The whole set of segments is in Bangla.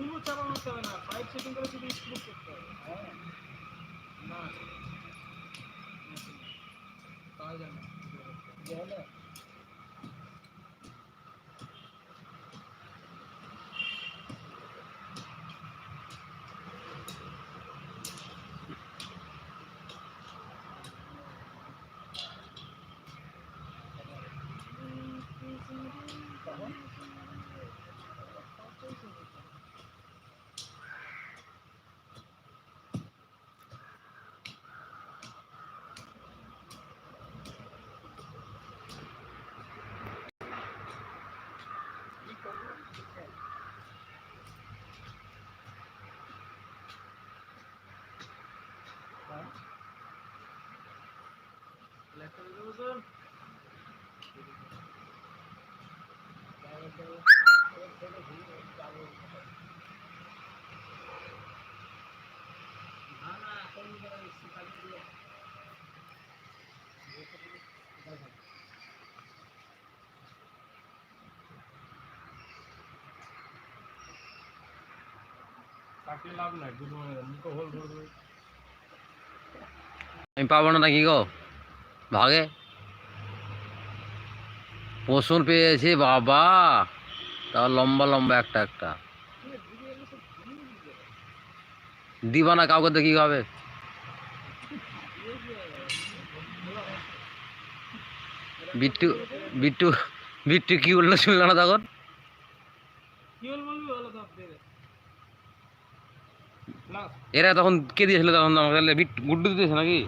কোনো চাপা মারতে হবে না। পাইপ সেটিং করে শুধু স্ক্রু করতে হবে। হ্যাঁ। না। কাজ জানা যে হলো তখন কি করব কাটলে লাভ নাই গুড মর্নিং মুখে হোল করে দেবে আমি পাবো না নাকি গো? ভাগে? পশুর পেয়েছি, বাবা। তা লম্বা লম্বা একটা একটা। দিবা না কাউকে তো কি হবে বিট্টু বিট্টু বিট্টু কি বলল শুনলো না তখন? এরা তখন কে দিয়েছিল তখন আমাকে? গুড্ডু দিয়েছে নাকি?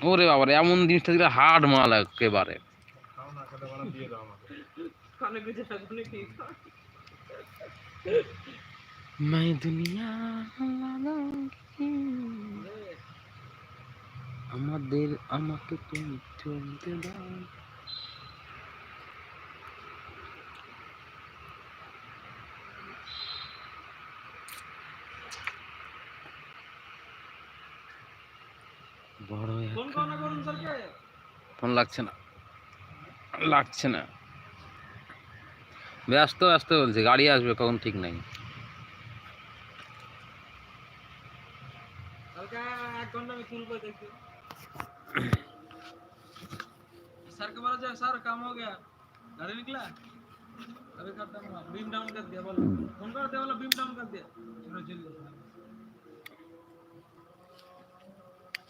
ওরে বাবারে এমন জিনিসটা দিলে হার্ড মাল একেবারে। আমাদের আমাকে তুমি চলতে দাও। বড় ফোন করো না করুন স্যারকে ফোন লাগছে না লাগছে না ব্যস্ত ব্যস্ত বলছে গাড়ি আসবে কখন ঠিক নাই কালকে এক ঘন্টা আমি তুলবো দেখতে सर के बोला जाए सर काम हो गया गाड़ी निकला अभी करता हूँ बीम डाउन कर दिया बोलो फोन कर दिया बोला बीम डाउन कर दिया चलो जल्दी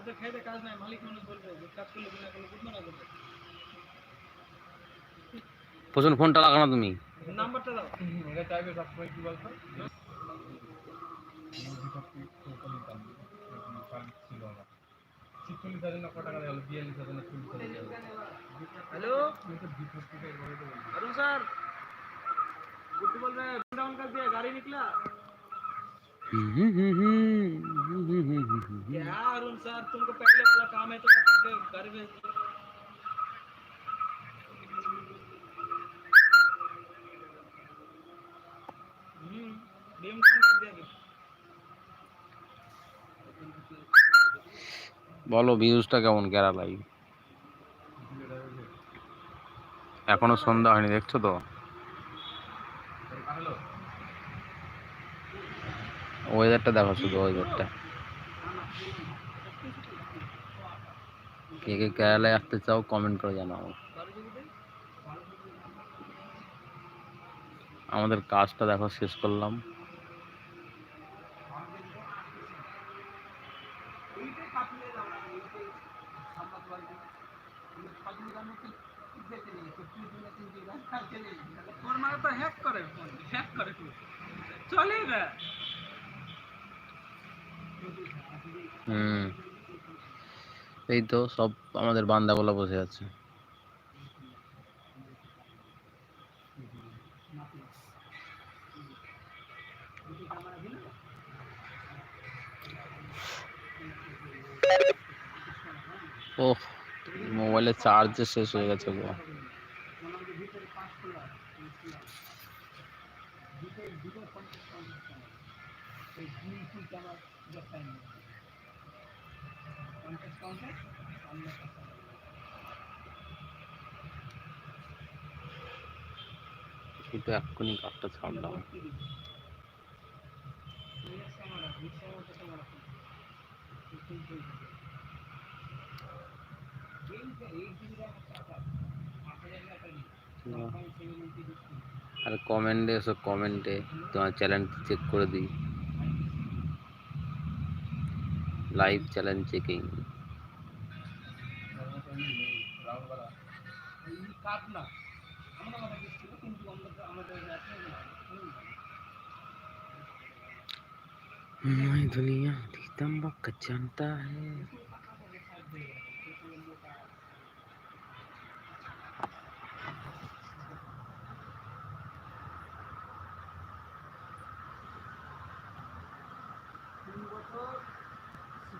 বলে যায় না তো পয়সা ওটা কিনতে টাকা তুই দিয়ে বলবে এত খাইতে কাজ নাই মালিক মানুষ বলবে যে কাজ করলে বিনা করলে বুঝবো না করবে প্রচুর ফোনটা লাগানো তুমি নাম্বারটা দাও এটা চাইবে সবসময় কি বলতো ছিচল্লিশ হাজার না কত টাকা গেল বিয়াল্লিশ হাজার না চল্লিশ হাজার গেল हेलो अरुण सर गुड्डू बोल रहे हैं बीम डाउन कर दिया गाड़ी निकला क्या अरुण सर तुमको पहले वाला काम है तो करके गाड़ी भेज दो हम्म, बीम डाउन कर दिया अभी। বলো ভিউজটা কেমন কেরালাই এখনো সন্ধ্যা হয়নি দেখছো তো ওয়েদারটা দেখো শুধু ওয়েদারটা কে কে কেরালায় আসতে চাও কমেন্ট করে জানাও। আমাদের কাজটা দেখো, শেষ করলাম। চলেगा হুম। এই তো সব আমাদের বান্দা বান্দাগুলো বসে আছে। ও মোবাইলের চার্জ শেষ হয়ে গেছে গো। শুধু এক্ষুনি কাঠটা ছাড়লাম আর কমেন্টে এসো কমেন্টে তোমার চ্যানেল চেক করে দিই। लाइव चलन चेकिंग। मैं दुनिया अधिकतम वक्त जानता है।